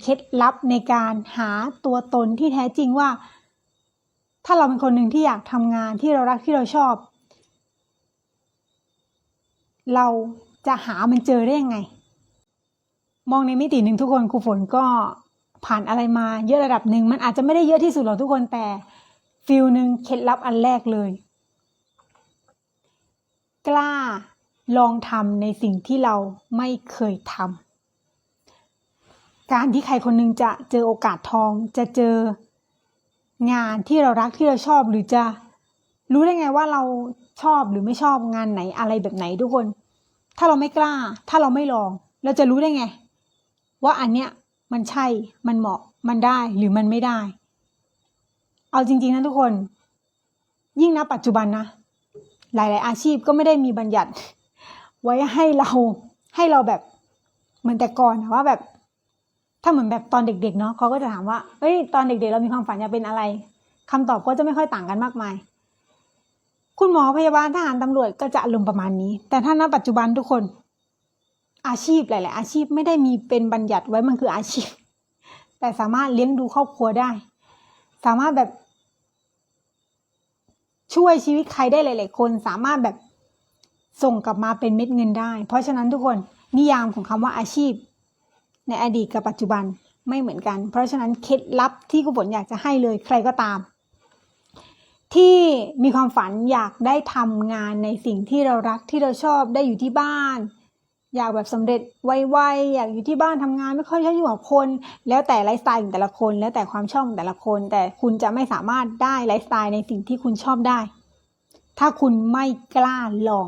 เคล็ดลับในการหาตัวตนที่แท้จริงว่า ถ้าเราเป็นคนหนึ่งที่อยากทำงานที่เรารักที่เราชอบ เราจะหามันเจอได้ยังไง มองในมิติหนึ่งทุกคนครูฝนก็ผ่านอะไรมาเยอะระดับหนึ่งมันอาจจะไม่ได้เยอะที่สุดหรอกทุกคนแต่ฟิลหนึ่งเคล็ดลับอันแรกเลย กล้าลองทำในสิ่งที่เราไม่เคยทำ การที่ใครคนหนึงจะเจอโอกาสทองจะเจองานที่เรารักที่เราชอบหรือจะรู้ได้ไงว่าเราชอบหรือไม่ชอบงานไหนอะไรแบบไหนทุกคน ถ้าเราไม่กล้า ถ้าเราไม่ลอง เราจะรู้ได้ไง ว่าอันเนี้ยมันใช่มันเหมาะมันได้หรือมันไม่ได้ เอาจริงๆนะทุกคน ยิ่งนะปัจจุบันนะ หลายๆอาชีพก็ไม่ได้มีบัญญัติ ไว้ให้เราให้เราแบบเหมือนแต่ก่อนนะว่าแบบ ถ้าเหมือนแบบตอนเด็ก ๆ เนาะเขาก็จะถามว่าเอ้ยตอนเด็ก ๆ เรามีความฝันอยากเป็นอะไรคำตอบก็จะไม่ค่อยต่างกันมากมาย คุณหมอพยาบาลทหารตำรวจก็จะอารมณ์ประมาณนี้ แต่ถ้าณปัจจุบันทุกคน อาชีพหลาย ๆ อาชีพไม่ได้มีเป็นบัญญัติไว้มันคืออาชีพ แต่สามารถเลี้ยงดูครอบครัวได้ สามารถแบบช่วยชีวิตใครได้หลาย ๆ คนสามารถแบบส่งกลับมาเป็นเม็ดเงินได้ เพราะฉะนั้นทุกคนนิยามของคำว่าอาชีพ ในอดีตกับปัจจุบันไม่เหมือนกัน เพราะฉะนั้นเคล็ดลับที่กุฝนอยากจะให้เลยใครก็ตาม ที่มีความฝันอยากได้ทำงานในสิ่งที่เรารักที่เราชอบได้อยู่ที่บ้าน อยากแบบสำเร็จไวๆอยากอยู่ที่บ้านทำงานไม่ค่อยชอบอยู่กับคน แล้วแต่ไลฟ์สไตล์ของแต่ละคน แล้วแต่ความชอบของแต่ละคน แต่คุณจะไม่สามารถได้ไลฟ์สไตล์ในสิ่งที่คุณชอบได้ ถ้าคุณไม่กล้าลอง